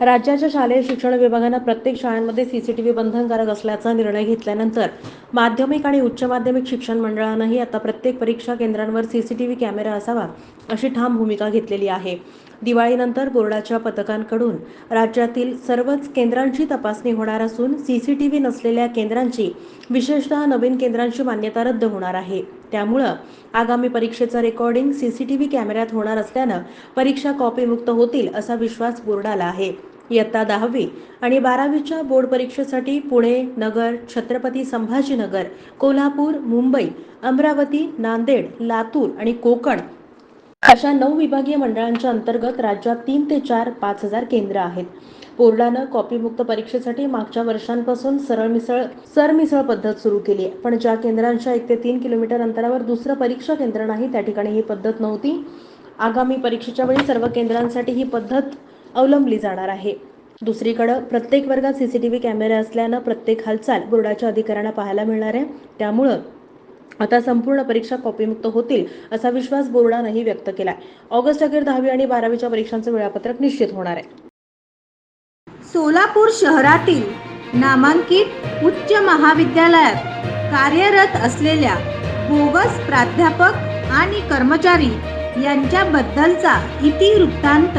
राज्याच्या शालेय शिक्षण विभागानं प्रत्येक शाळांमध्ये सीसीटीव्ही बंधनकारक असल्याचा निर्णय घेतल्यानंतर माध्यमिक आणि उच्च माध्यमिक शिक्षण मंडळानंही आता प्रत्येक परीक्षा केंद्रांवर C C T V camera असावा अशी ठाम भूमिका घेतलेली आहे. दिवाळीनंतर बोर्डाच्या पथकांकडून राज्यातील सर्वच केंद्रांची तपासणी होणार असून सी सी टी व्ही नसलेल्या केंद्रांची विशेषतः नवीन केंद्रांची मान्यता रद्द होणार आहे. त्यामुळं आगामी परीक्षेचं recording C C T V कॅमेऱ्यात होणार असल्यानं परीक्षा कॉपीमुक्त होतील असा विश्वास बोर्डाला आहे. इयत्ता दहावी आणि बारावीच्या बोर्ड परीक्षेसाठी पुणे नगर छत्रपती संभाजीनगर कोल्हापूर मुंबई अमरावती नांदेड लातूर आणि कोकण अशा नऊ विभागीय मंडळांच्या अंतर्गत राज्यात तीन ते चार पाच हजार केंद्र आहेत. बोर्डानं कॉपीमुक्त परीक्षेसाठी मागच्या वर्षांपासून सरळमिसळ सरमिसळ पद्धत सुरू केली आहे. पण ज्या केंद्रांच्या एक ते तीन किलोमीटर अंतरावर दुसरं परीक्षा केंद्र नाही त्या ठिकाणी ही पद्धत नव्हती. आगामी परीक्षेच्या वेळी सर्व केंद्रांसाठी ही पद्धत अवलंबली जाणार आहे. दुसरीकडं प्रत्येक वर्गात सीसीटीव्ही कॅमेरे असल्यानं प्रत्येक हालचाल बोर्डाच्या अधिकाऱ्यांना पाहायला मिळणार आहे. त्यामुळं आता संपूर्ण परीक्षा कॉपीमुक्त होतील असा विश्वास बोर्डानंही व्यक्त केलाय. ऑगस्ट अखेर दहावी आणि बारावीच्या परीक्षांचं वेळापत्रक निश्चित होणार आहे. सोलापूर शहरातील नामांकित उच्च महाविद्यालयात कार्यरत असलेल्या बोगस प्राध्यापक आणि कर्मचारी यांच्याबद्दलचा इतिवृत्तांत